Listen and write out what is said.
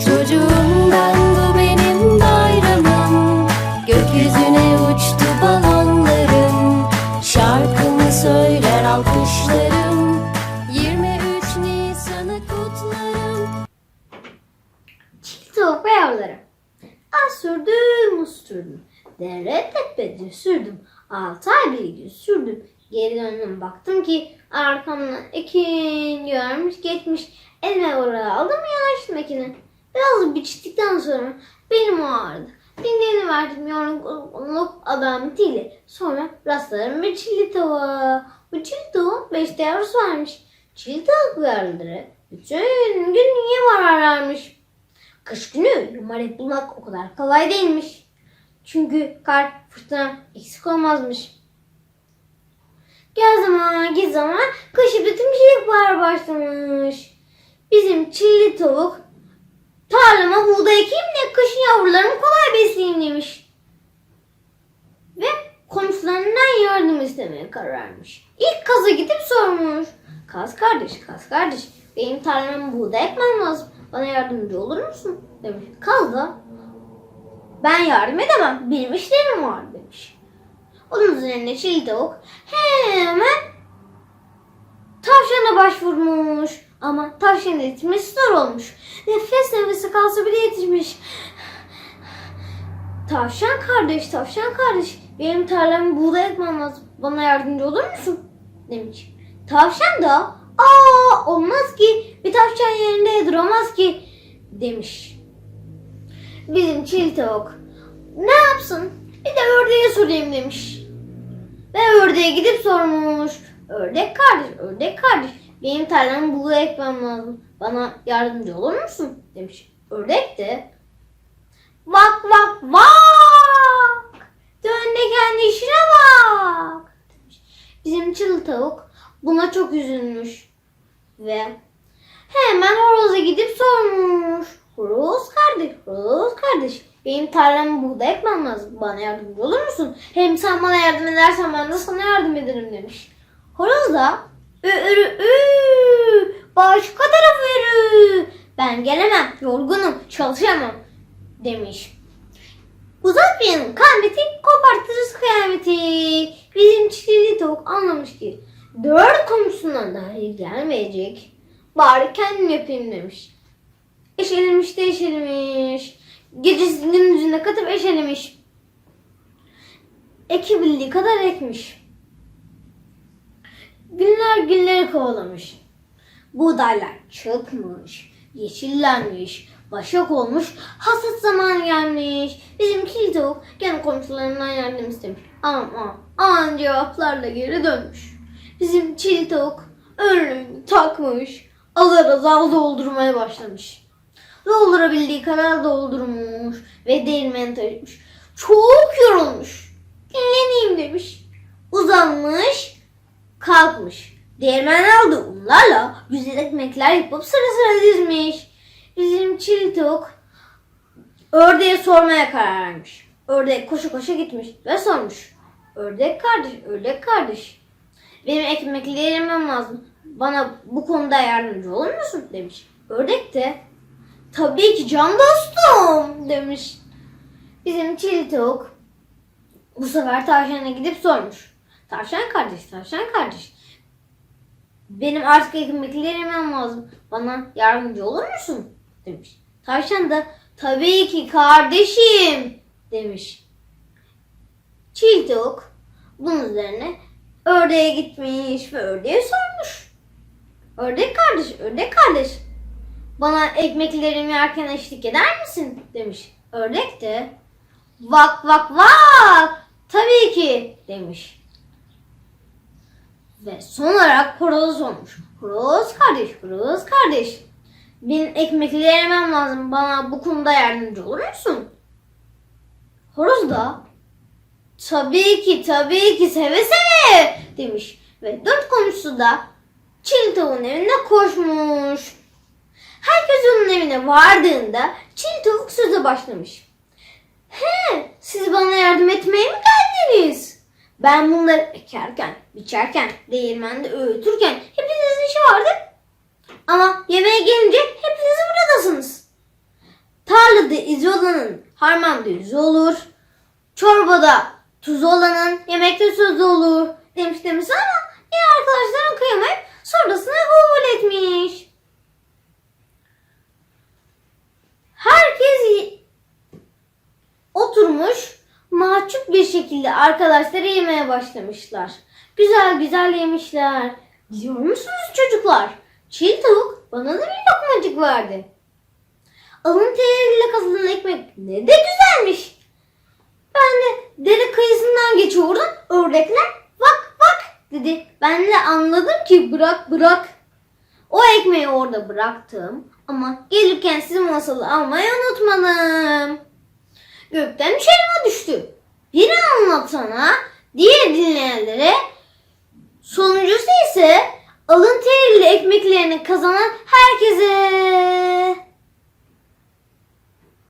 Çocuğumdan bu benim bayramım Gökyüzüne uçtu balonlarım Şarkımı söyler alkışlarım 23 Nisan'ı kutlarım Çil tavuk ve yavruları. Az sürdüm, sürdüm. Dere tepede sürdüm. Altı ay bir gün sürdüm. Geri döndüm baktım ki arkamdan ekin görmüş geçmiş. Elime oraya aldım yanaştım ekine. Biraz biçtikten sonra benim ağrıdı. Dinlerini verdim yorgunluk alametiyle. Sonra rastlarım bir çilli tavuğa. Bu çilli tavuğun beş de yavrusu varmış. Çilli tavuk yavruları bütün gün niye vararlarmış. Kış günü yumaret bulmak o kadar kolay değilmiş. Çünkü kar, fırtına eksik olmazmış. Gel zaman, git zaman, kışı bütün çiçekler başlamış. Bizim çilli tavuk tarlama buğday ekeyim de kışın yavrularımı kolay besleyeyim demiş. Ve komşularından yardım istemeye karar vermiş. İlk kaza gidip sormuş. Kaz kardeş, kaz kardeş. Benim tarlama buğday ekmem lazım. Bana yardımcı olur musun? Demiş. Kaz da ben yardım edemem. Benim işlerim var demiş. Onun üzerine çil tavuk hemen tavşana başvurmuş. Ama tavşanın yetişmesi zor olmuş. Nefes nefese kalsa bile yetişmiş. Tavşan kardeş, tavşan kardeş. Benim tarlamı buğday ekmem lazım. Bana yardımcı olur musun? Demiş. Tavşan da aa olmaz ki. Bir tavşan yerinde duramaz ki. Demiş. Bizim çil tavuk. Ne yapsın? Bir de ördeğe sorayım demiş. Ve ördeğe gidip sormuş. Ördek kardeş, ördek kardeş. Benim tarlamı buğday ekmem lazım. Bana yardımcı olur musun? Demiş. Ördek de Vak vak vak. Dön de kendi işine bak. Demiş. Bizim çıl tavuk buna çok üzülmüş. Ve hemen horoza gidip sormuş. Horoz kardeş, horoz kardeş. Benim tarlamı buğday ekmem lazım. Bana yardımcı olur musun? Hem sen bana yardım edersen ben de sana yardım ederim demiş. Horoz da ü ü başka taraf ürü. Ben gelemem, yorgunum, çalışamam demiş. Uzak bir yanın kopartırız kıyameti. Bizim çiftli tavuk anlamış ki dört komşusundan dahi gelmeyecek. Bari kendim yapayım demiş. Eşelemiş de eşelemiş. Gecesi gündüzüne katıp eşelemiş. Ekebildiği kadar ekmiş. Günler günleri kovalamış. Buğdaylar çıkmış, yeşillenmiş, başak olmuş, hasat zamanı gelmiş. Bizim kil tavuk gene komşularından yardım istemiş. Ama an cevaplarla geri dönmüş. Bizim çil tavuk önlüğünü takmış, azar azar doldurmaya başlamış. Doldurabildiği kadar doldurmuş ve değirmeni taşımış. Çok yorulmuş. Dinleneyim demiş. Uzanmış, kalkmış. Değirmen aldı unlarla güzel ekmekler yapıp sıra sıra dizmiş. Bizim çil tavuk ördeğe sormaya karar vermiş. Ördek koşu koşu gitmiş ve sormuş. Ördek kardeş, ördek kardeş. Benim ekmekleri yemem lazım. Bana bu konuda yardımcı olur musun? demiş. Ördek de tabii ki can dostum demiş. Bizim çil tavuk bu sefer tavşana gidip sormuş. Tavşan kardeş, tavşan kardeş. Benim artık ekmekleri yemem lazım. Bana yardımcı olur musun? demiş. Tavşan da tabii ki kardeşim demiş. Çil tavuk bunun üzerine ördeğe gitmiş ve ördeğe sormuş. Ördek kardeş, ördek kardeş. Bana ekmeklerimi yerken eşlik eder misin? demiş. Ördek de vak vak vak tabii ki demiş. Ve son olarak horoz olmuş. Horoz kardeş, horoz kardeş. Benim ekmekleri yemem lazım. Bana bu konuda yardımcı olur musun? Horoz da tabii ki tabii ki seve seve demiş. Ve dört komşusu da çil tavuğun evine koşmuş. Herkes onun evine vardığında çil tavuk söze başlamış. He, siz bana yardım etmeye mi geldiniz? Ben bunları ekerken, biçerken, değirmende öğütürken hepinizin işi vardı. Ama yemeğe gelince hepiniz buradasınız. izi olanın harmanda yüzü olur. Çorbada tuzu olanın yemekte sözü olur demiş demiş ama iyi arkadaşlarım kıyamayıp sonrasını kabul etmiş. Herkes mahcup bir şekilde arkadaşları yemeye başlamışlar. Güzel güzel yemişler. Biliyor musunuz çocuklar? Çiğ tavuk bana da bir lokmacık verdi. Alın teriyle kazılan ekmek ne de güzelmiş. Ben de dere kıyısından geçiyordum. Ördekler bak bak dedi. Ben de anladım ki bırak bırak. O ekmeği orada bıraktım. Ama gelirken sizin masalı almayı unutmadım. Gökten üç elma düştü. Biri anlatana, diğer dinleyenlere, sonuncusu ise alın teriyle ekmeklerini kazanan herkese.